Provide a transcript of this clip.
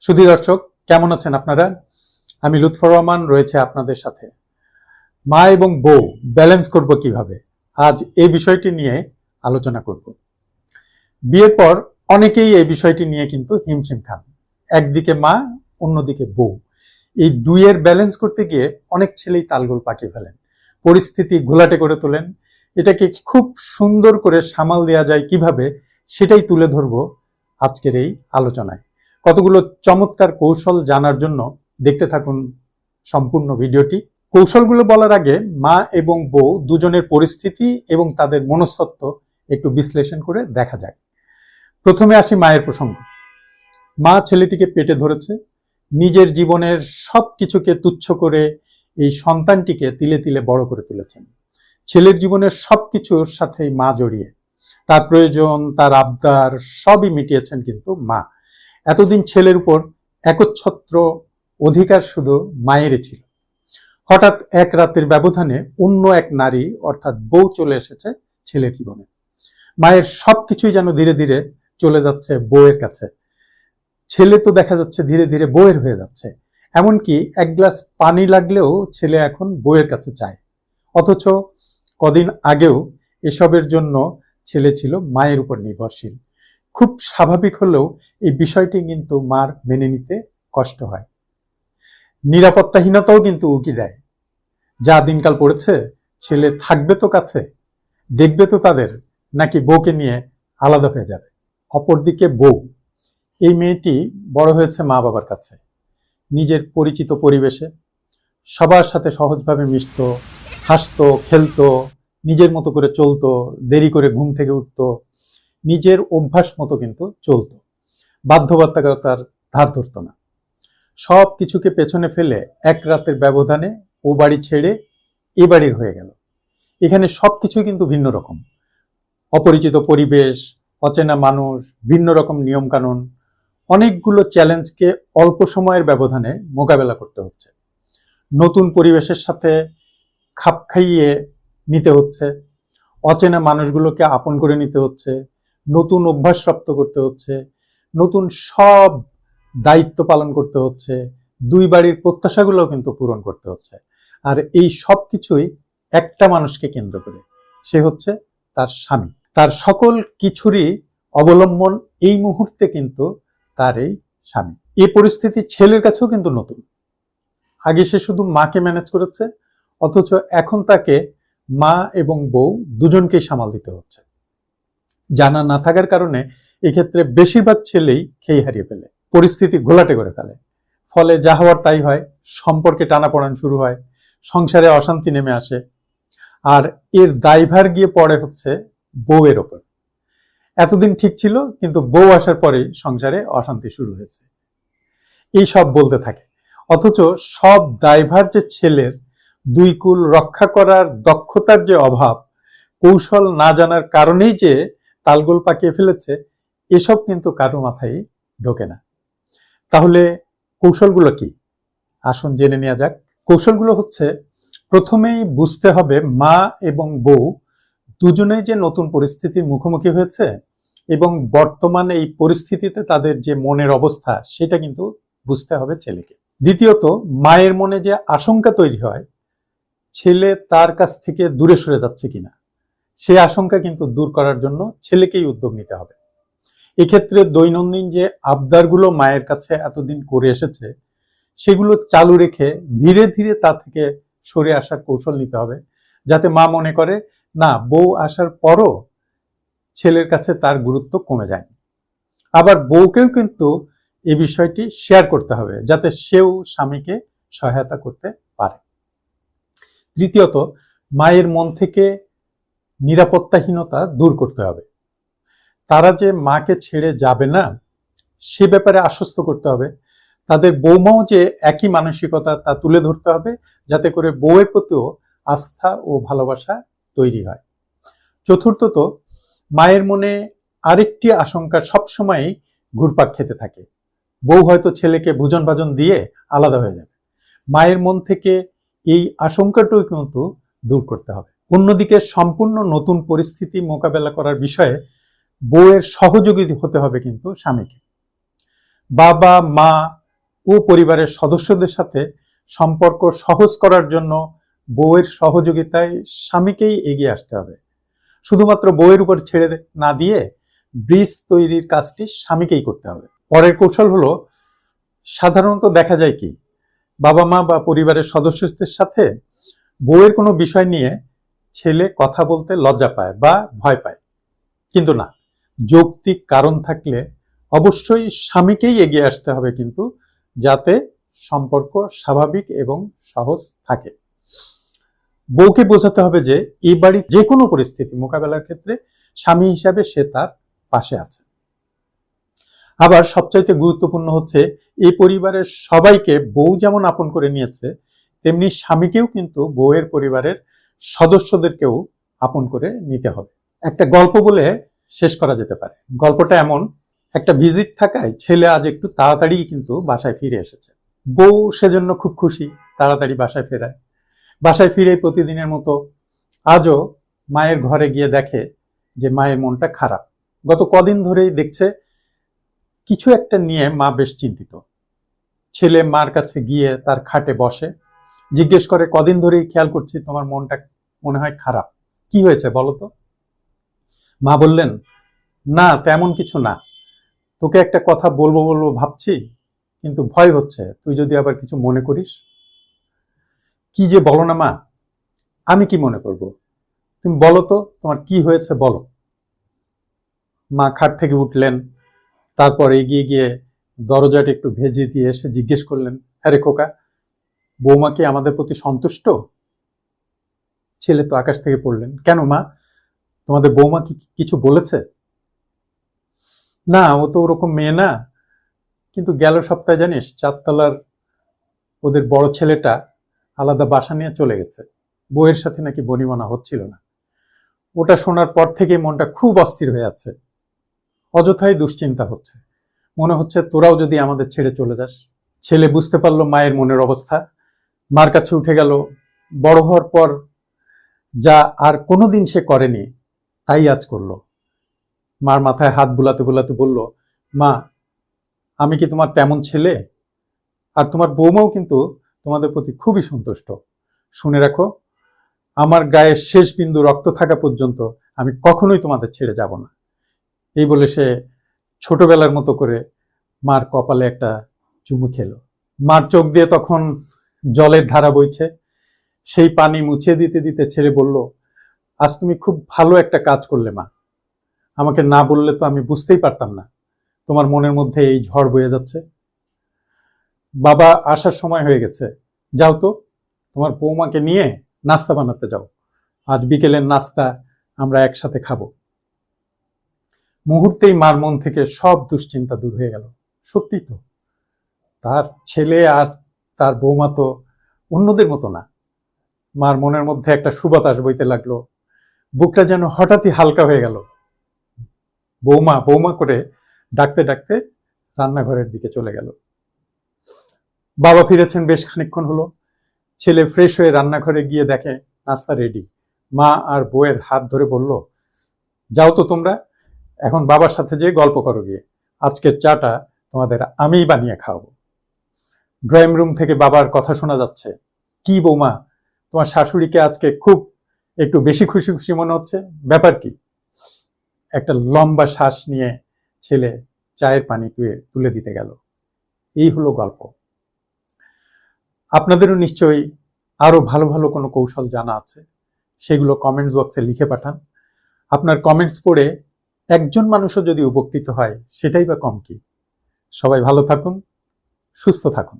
সুধী দর্শক কেমন আছেন আপনারা? আমি লুৎফর রহমান রয়েছে আপনাদের সাথে। মা এবং বউ ব্যালেন্স করব কীভাবে? আজ এই বিষয়টি নিয়ে আলোচনা করব। বিয়ের পর অনেকেই এই বিষয়টি নিয়ে কিন্তু হিমশিম খান। একদিকে মা, অন্যদিকে বউ। এই দুইয়ের ব্যালেন্স করতে গিয়ে অনেক ছেলেই তালগোল পাকিয়ে ফেলেন। পরিস্থিতি ঘোলাটে করে তোলেন। এটাকে খুব সুন্দর করে সামাল দেওয়া যায় কীভাবে, সেটাই তুলে ধরবো আজকের এই আলোচনায়। কতগুলো চমৎকার কৌশল জানার জন্য দেখতে থাকুন সম্পূর্ণ ভিডিওটি। কৌশলগুলো বলার আগে মা এবং বউ দুজনের পরিস্থিতি এবং তাদের মনস্তত্ত্ব একটু বিশ্লেষণ করে দেখা যাক। প্রথমে আসি মায়ের প্রসঙ্গ। মা ছেলেটিকে পেটে ধরেছে। নিজের জীবনের সব কিছুকে তুচ্ছ করে এই সন্তানটিকে তিলে তিলে বড় করে তুলেছেন। ছেলের জীবনের সব কিছুর সাথেই মা জড়িয়ে। তার প্রয়োজন, তার আবদার সবই মিটিয়েছেন কিন্তু মা। এতদিন ছেলের উপর একচ্ছত্র অধিকার শুধু মায়েরই ছিল। হঠাৎ এক রাতের ব্যবধানে অন্য এক নারী, অর্থাৎ বউ চলে এসেছে ছেলের জীবনে। মায়ের সবকিছুই যেন ধীরে ধীরে চলে যাচ্ছে বউয়ের কাছে। ছেলে তো দেখা যাচ্ছে ধীরে ধীরে বউয়ের হয়ে যাচ্ছে। এমনকি এক গ্লাস পানি লাগলেও ছেলে এখন বউয়ের কাছে চায়। অথচ কদিন আগেও এসবের জন্য ছেলে ছিল মায়ের উপর নির্ভরশীল। খুব স্বাভাবিক হলেও এই বিষয়টি কিন্তু মার মেনে নিতে কষ্ট হয়। নিরাপত্তাহীনতাও কিন্তু উকি দেয়। যা দিনকাল পড়েছে, ছেলে থাকবে তো কাছে, দেখবে তো তাদের, নাকি বউকে নিয়ে আলাদা হয়ে যাবে। অপরদিকে বউ, এই মেয়েটি বড় হয়েছে মা বাবার কাছে, নিজের পরিচিত পরিবেশে। সবার সাথে সহজভাবে মিশত, হাসতো, খেলতো, নিজের মতো করে চলতো, দেরি করে ঘুম থেকে উঠতো নিজের অভ্যাস মতো কিন্তু চলতো। বাধ্যবাধকতার ধার ধরত না। সব কিছুকে পেছনে ফেলে এক রাতের ব্যবধানে ও বাড়ি ছেড়ে এ বাড়ির হয়ে গেল। এখানে সব কিছুই কিন্তু ভিন্ন রকম। অপরিচিত পরিবেশ, অচেনা মানুষ, ভিন্ন রকম নিয়মকানুন, অনেকগুলো চ্যালেঞ্জকে অল্প সময়ের ব্যবধানে মোকাবেলা করতে হচ্ছে। নতুন পরিবেশের সাথে খাপ খাইয়ে নিতে হচ্ছে। অচেনা মানুষগুলোকে আপন করে নিতে হচ্ছে। নতুন অভ্যাস রপ্ত করতে হচ্ছে, নতুন সব দায়িত্ব পালন করতে হচ্ছে, দুই বাড়ির প্রত্যাশাগুলোও কিন্তু পূরণ করতে হচ্ছে। আর এই সব কিছুই একটা মানুষকে কেন্দ্র করে, সে হচ্ছে তার স্বামী। তার সকল কিছুরই অবলম্বন এই মুহূর্তে কিন্তু তার এই স্বামী। এই পরিস্থিতি ছেলের কাছেও কিন্তু নতুন। আগে সে শুধু মাকে ম্যানেজ করেছে, অথচ এখন তাকে মা এবং বউ দুজনকেই সামাল দিতে হচ্ছে। জানা না থাকার কারণে এক্ষেত্রে বেশিরভাগ ছেলেই খেয়ে হারিয়ে ফেলে। পরিস্থিতি ঘোলাটে করে ফেলে। ফলে যা হওয়ার তাই হয়, সম্পর্কে টানাপোড়ান শুরু হয়, সংসারে অশান্তি নেমে আসে। আর এর দায়ভার গিয়ে পড়ে হচ্ছে বউয়ের ওপর। এতদিন ঠিক ছিল, কিন্তু বউ আসার পরেই সংসারে অশান্তি শুরু হয়েছে। এই সব বলতে থাকে। অথচ সব দায়ভার যে ছেলের, দুই কুল রক্ষা করার দক্ষতার যে অভাব, কৌশল না জানার কারণেই যে তালগোল পাকিয়ে ফেলেছে, এসব কিন্তু কারও মাথায় ঢোকে না। তাহলে কৌশলগুলো কি? আসুন জেনে নেওয়া যাক। কৌশলগুলো হচ্ছে, প্রথমেই বুঝতে হবে মা এবং বউ দুজনেই যে নতুন পরিস্থিতির মুখোমুখি হয়েছে এবং বর্তমানে এই পরিস্থিতিতে তাদের যে মনের অবস্থা, সেটা কিন্তু বুঝতে হবে ছেলেকে। দ্বিতীয়ত, মায়ের মনে যে আশঙ্কা তৈরি হয়, ছেলে তার কাছ থেকে দূরে সরে যাচ্ছে কিনা? সেই আশঙ্কা কিন্তু দূর করার জন্য ছেলেকেই উদ্যোগ নিতে হবে। এক্ষেত্রে দৈনন্দিন যে আবদারগুলো মায়ের কাছে এতদিন করে এসেছে, সেগুলো চালু রেখে ধীরে ধীরে তা থেকে সরে আসার কৌশল নিতে হবে, যাতে মা মনে করে, না, বউ আসার পরও ছেলের কাছে তার গুরুত্ব কমে যায়। আবার বউকেও কিন্তু এই বিষয়টি শেয়ার করতে হবে, যাতে সেও স্বামীকে সহায়তা করতে পারে। তৃতীয়ত, মায়ের মন থেকে নিরাপত্তাহীনতা দূর করতে হবে। তারা যে মাকে ছেড়ে যাবে না, সে ব্যাপারে আশ্বস্ত করতে হবে। তাদের বৌমাও যে একই মানসিকতা তা তুলে ধরতে হবে, যাতে করে বউয়ের প্রতিও আস্থা ও ভালোবাসা তৈরি হয়। চতুর্থত, মায়ের মনে আরেকটি আশঙ্কা সবসময় ঘুরপাক খেতে থাকে। বউ হয়তো ছেলেকে ভোজন ভাজন দিয়ে আলাদা হয়ে যাবে। মায়ের মন থেকে এই আশঙ্কাটাও কিন্তু দূর করতে হবে। অন্যদিকে সম্পূর্ণ নতুন পরিস্থিতি মোকাবেলা করার বিষয়ে বউয়ের সহযোগী হতে হবে কিন্তু স্বামীকে। বাবা, মা ও পরিবারের সদস্যদের সাথে সম্পর্ক সহজ করার জন্য বউয়ের সহযোগিতায় স্বামীকেই এগিয়ে আসতে হবে। শুধুমাত্র বউয়ের উপর ছেড়ে না দিয়ে ব্রিজ তৈরির কাজটি স্বামীকেই করতে হবে। পরের কৌশল হলো, সাধারণত দেখা যায় কি বাবা মা বা পরিবারের সদস্যদের সাথে বউয়ের কোনো বিষয় নিয়ে ছেলে কথা বলতে লজ্জা পায় বা ভয় পায়। কিন্তু না, যৌক্তিক কারণ থাকলে অবশ্যই স্বামীকেই এগিয়ে আসতে হবে কিন্তু, যাতে সম্পর্ক স্বাভাবিক এবং সহজ থাকে। বউকে বোঝাতে হবে যে এই বাড়ির যে কোনো পরিস্থিতি মোকাবেলার ক্ষেত্রে স্বামী হিসাবে সে তার পাশে আছে। আবার সবচাইতে গুরুত্বপূর্ণ হচ্ছে এই পরিবারের সবাইকে বউ যেমন আপন করে নিয়েছে, তেমনি স্বামীকেও কিন্তু বউয়ের পরিবারের সদস্যদেরকেও আপন করে নিতে হবে। একটা গল্প বলে শেষ করা যেতে পারে। গল্পটা এমন, একটা ভিজিট থাকায় ছেলে আজ একটু তাড়াতাড়ি কিন্তু বাসায় ফিরে এসেছে। বউ সেজন্য খুব খুশি, তাড়াতাড়ি বাসায় ফেরায়। বাসায় ফিরে প্রতিদিনের মতো আজও মায়ের ঘরে গিয়ে দেখে যে মায়ের মনটা খারাপ। গত কদিন ধরেই দেখছে কিছু একটা নিয়ে মা বেশ চিন্তিত। ছেলে মার কাছে গিয়ে তার খাটে বসে জিজ্ঞেস করে, কদিন ধরেই খেয়াল করছি তোমার মনটা মনে হয় খারাপ। কি হয়েছে বলো তো? মা বললেন, না, তেমন কিছু না। তোকে একটা কথা বলব বলব ভাবছি, কিন্তু ভয় হচ্ছে। তুই যদি আবার কিছু মনে করিস? কি যে বলো না মা, আমি কি মনে করব? তুমি বলো তো, তোমার কি হয়েছে বলো। মা খাট থেকে উঠলেন, তারপর এগিয়ে গিয়ে দরজাটা একটু ভেজে দিয়ে এসে জিজ্ঞেস করলেন হ্যাঁ রে খোকা বৌমা কি আমাদের প্রতি সন্তুষ্ট? ছেলে তো আকাশ থেকে পড়লেন। কেন মা? তোমাদের বৌমা কি কিছু বলেছে? না, ও তো ওরকম মেয়ে না। কিন্তু গেল সপ্তাহে জানিস, চারতলার ওদের বড় ছেলেটা আলাদা বাসা নিয়ে চলে গেছে। বইয়ের সাথে নাকি বনিমনা হচ্ছিল না। ওটা শোনার পর থেকে মনটা খুব অস্থির হয়ে আছে। অযথাই দুশ্চিন্তা হচ্ছে। মনে হচ্ছে তোরাও যদি আমাদের ছেড়ে চলে যাস। ছেলে বুঝতে পারল মায়ের মনের অবস্থা। মার কাছে উঠে গেল। বড় হওয়ার পর যা আর কোনোদিন সে করেনি, তাই আজ করল। মার মাথায় হাত বুলাতে বুলাতে বলল, মা, আমি কি তোমার তেমন ছেলে? আর তোমার বৌমাও কিন্তু তোমাদের প্রতি খুবই সন্তুষ্ট। শুনে রাখো, আমার গায়ের শেষ বিন্দু রক্ত থাকা পর্যন্ত আমি কখনোই তোমাদের ছেড়ে যাব না। এই বলে সে ছোটবেলার মতো করে মার কপালে একটা চুমু খেলো। মার চোখ দিয়ে তখন জলের ধারা বইছে। সেই পানি মুছিয়ে দিতে দিতে ছেড়ে বলল, আজ তুমি খুব ভালো একটা কাজ করলে মা। আমাকে না বললে তো আমি বুঝতেই পারতাম না। তোমার মনের মধ্যে এই ঝড় বয়ে যাচ্ছে। বাবা, আসার সময় হয়ে গেছে। যাও তো, তোমার বৌমাকে নিয়ে নাস্তা বানাতে যাও। আজ বিকেলের নাস্তা আমরা একসাথে খাব। মুহূর্তেই মার মন থেকে সব দুশ্চিন্তা দূর হয়ে গেল। সত্যি তো, তার ছেলে আর তার বৌমা তো অন্যদের মতো না। মার মনের মধ্যে একটা সুবাতাস বইতে লাগল। বুকটা যেন হঠাৎই হালকা হয়ে গেল। বৌমা বৌমা করে ডাকতে ডাকতে রান্নাঘরের দিকে চলে গেল। বাবা ফিরেছেন বেশ খানিকক্ষণ হলো। ছেলে ফ্রেশ হয়ে রান্নাঘরে গিয়ে দেখে, নাস্তা রেডি। মা আর বউয়ের হাত ধরে বলল, যাও তো তোমরা, এখন বাবার সাথে যে গল্প করো গিয়ে। আজকের চাটা তোমাদের আমিই বানিয়ে খাওয়াবো। ড্রয়িং রুম থেকে বাবার কথা শোনা যাচ্ছে। কি বৌমা, তোমার শাশুড়িকে আজকে খুব একটু বেশি খুশি খুশি মনে হচ্ছে? ব্যাপার কি? একটা লম্বা শ্বাস নিয়ে ছেলে চায়ের পানি তুলে তুলে দিতে গেল। এই হলো গল্প। আপনাদেরও নিশ্চয়ই আরও ভালো ভালো কোনো কৌশল জানা আছে। সেগুলো কমেন্টস বক্সে লিখে পাঠান। আপনার কমেন্টস পড়ে একজন মানুষও যদি উপকৃত হয়, সেটাই বা কম কি? সবাই ভালো থাকুন, সুস্থ থাকুন।